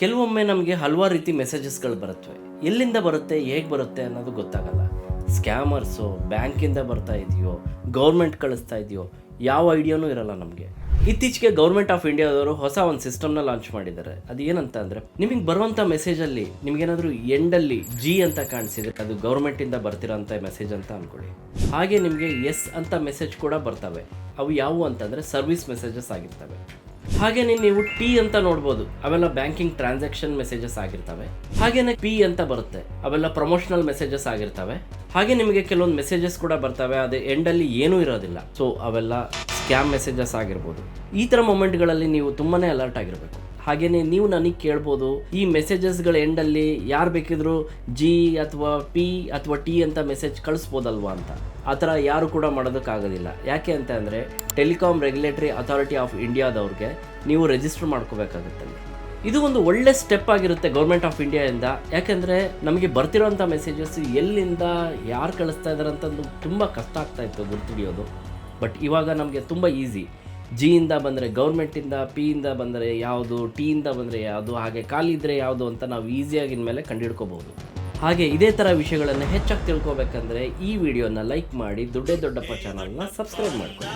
ಕೆಲವೊಮ್ಮೆ ನಮಗೆ ಹಲವಾರು ರೀತಿ ಮೆಸೇಜಸ್ಗಳು ಬರುತ್ತವೆ. ಎಲ್ಲಿಂದ ಬರುತ್ತೆ, ಹೇಗೆ ಬರುತ್ತೆ ಅನ್ನೋದು ಗೊತ್ತಾಗಲ್ಲ. ಸ್ಕ್ಯಾಮರ್ಸು, ಬ್ಯಾಂಕಿಂದ ಬರ್ತಾ ಇದೆಯೋ ಗೌರ್ಮೆಂಟ್ ಕಳಿಸ್ತಾ ಇದೆಯೋ, ಯಾವ ಐಡಿಯಾನೂ ಇರಲ್ಲ ನಮಗೆ. ಇತ್ತೀಚೆಗೆ ಗೌರ್ಮೆಂಟ್ ಆಫ್ ಇಂಡಿಯಾದವರು ಹೊಸ ಒಂದು ಸಿಸ್ಟಮ್ನ ಲಾಂಚ್ ಮಾಡಿದ್ದಾರೆ. ಅದು ಏನಂತ ಅಂದರೆ, ನಿಮಗೆ ಬರುವಂಥ ಮೆಸೇಜಲ್ಲಿ ನಿಮಗೇನಾದರೂ ಎಂಡಲ್ಲಿ ಜಿ ಅಂತ ಕಾಣಿಸಿದ್ರೆ ಅದು ಗೌರ್ಮೆಂಟಿಂದ ಬರ್ತಿರೋಂಥ ಮೆಸೇಜ್ ಅಂತ ಅಂದ್ಕೊಳ್ಳಿ ಹಾಗೆ ನಿಮಗೆ ಎಸ್ ಅಂತ ಮೆಸೇಜ್ ಕೂಡ ಬರ್ತವೆ. ಅವು ಯಾವುವು ಅಂತಂದರೆ ಸರ್ವಿಸ್ ಮೆಸೇಜಸ್ ಆಗಿರ್ತವೆ. ಹಾಗೇನೆ ನೀವು ಟಿ ಅಂತ ನೋಡ್ಬೋದು. ಅವೆಲ್ಲ ಬ್ಯಾಂಕಿಂಗ್ ಟ್ರಾನ್ಸಾಕ್ಷನ್ ಮೆಸೇಜಸ್ ಆಗಿರ್ತವೆ. ಹಾಗೇನೆ ಪಿ ಅಂತ ಬರುತ್ತೆ. ಅವೆಲ್ಲ ಪ್ರಮೋಷನಲ್ ಮೆಸೇಜಸ್ ಆಗಿರ್ತವೆ. ಹಾಗೆ ನಿಮಗೆ ಕೆಲವೊಂದು ಮೆಸೇಜಸ್ ಕೂಡ ಬರ್ತವೆ. ಅದು ಎಂಡಲ್ಲಿ ಏನೂ ಇರೋದಿಲ್ಲ. ಸೊ ಅವೆಲ್ಲ ಸ್ಕ್ಯಾಮ್ ಮೆಸೇಜಸ್ ಆಗಿರ್ಬೋದು. ಈ ಥರ ಮೊಮೆಂಟ್ಗಳಲ್ಲಿ ನೀವು ತುಂಬಾ ಅಲರ್ಟ್ ಆಗಿರಬೇಕು. ಹಾಗೇನೆ ನೀವು ನನಗೆ ಕೇಳ್ಬೋದು, ಈ ಮೆಸೇಜಸ್ಗಳ ಎಂಡಲ್ಲಿ ಯಾರು ಬೇಕಿದ್ರು ಜಿ ಅಥವಾ ಪಿ ಅಥವಾ ಟಿ ಅಂತ ಮೆಸೇಜ್ ಕಳಿಸ್ಬೋದಲ್ವಾ ಅಂತ. ಆ ಥರ ಯಾರು ಕೂಡ ಮಾಡೋದಕ್ಕಾಗೋದಿಲ್ಲ. ಯಾಕೆ ಅಂತ ಅಂದರೆ ಟೆಲಿಕಾಮ್ ರೆಗ್ಯುಲೇಟರಿ ಅಥಾರಿಟಿ ಆಫ್ ಇಂಡಿಯಾದವ್ರಿಗೆ ನೀವು ರಿಜಿಸ್ಟರ್ ಮಾಡ್ಕೋಬೇಕಾಗುತ್ತೆ ಇದು ಒಂದು ಒಳ್ಳೆ ಸ್ಟೆಪ್ ಆಗಿರುತ್ತೆ ಗೌರ್ಮೆಂಟ್ ಆಫ್ ಇಂಡಿಯಾದಿಂದ ಯಾಕೆಂದರೆ ನಮಗೆ ಬರ್ತಿರೋಂಥ ಮೆಸೇಜಸ್ ಎಲ್ಲಿಂದ, ಯಾರು ಕಳಿಸ್ತಾ ಇದ್ದಾರೆ ಅಂತಂದು ತುಂಬ ಕಷ್ಟ ಆಗ್ತಾ ಇತ್ತು ಗುರ್ತಿಡಿಯೋದು ಬಟ್ ಇವಾಗ ನಮಗೆ ತುಂಬ ಈಸಿ ಜಿಯಿಂದ ಬಂದರೆ ಗೌರ್ಮೆಂಟಿಂದ ಪಿಯಿಂದ ಬಂದರೆ ಯಾವುದು ಟಿಯಿಂದ ಬಂದರೆ ಯಾವುದು, ಹಾಗೆ ಕಾಲಿದ್ದರೆ ಯಾವುದು ಅಂತ ನಾವು ಈಸಿಯಾಗಿ ಮೇಲೆ ಕಂಡುಹಿಡ್ಕೋಬಹುದು. ಹಾಗೆ ಇದೇ ಥರ ವಿಷಯಗಳನ್ನು ಹೆಚ್ಚಾಗಿ ತಿಳ್ಕೊಬೇಕಂದ್ರೆ ಈ ವಿಡಿಯೋನ ಲೈಕ್ ಮಾಡಿ, ದೊಡ್ಡ ದೊಡ್ಡಪ್ಪ ಚಾನಲ್ನ ಸಬ್ಸ್ಕ್ರೈಬ್ ಮಾಡ್ಕೊಳ್ಳಿ.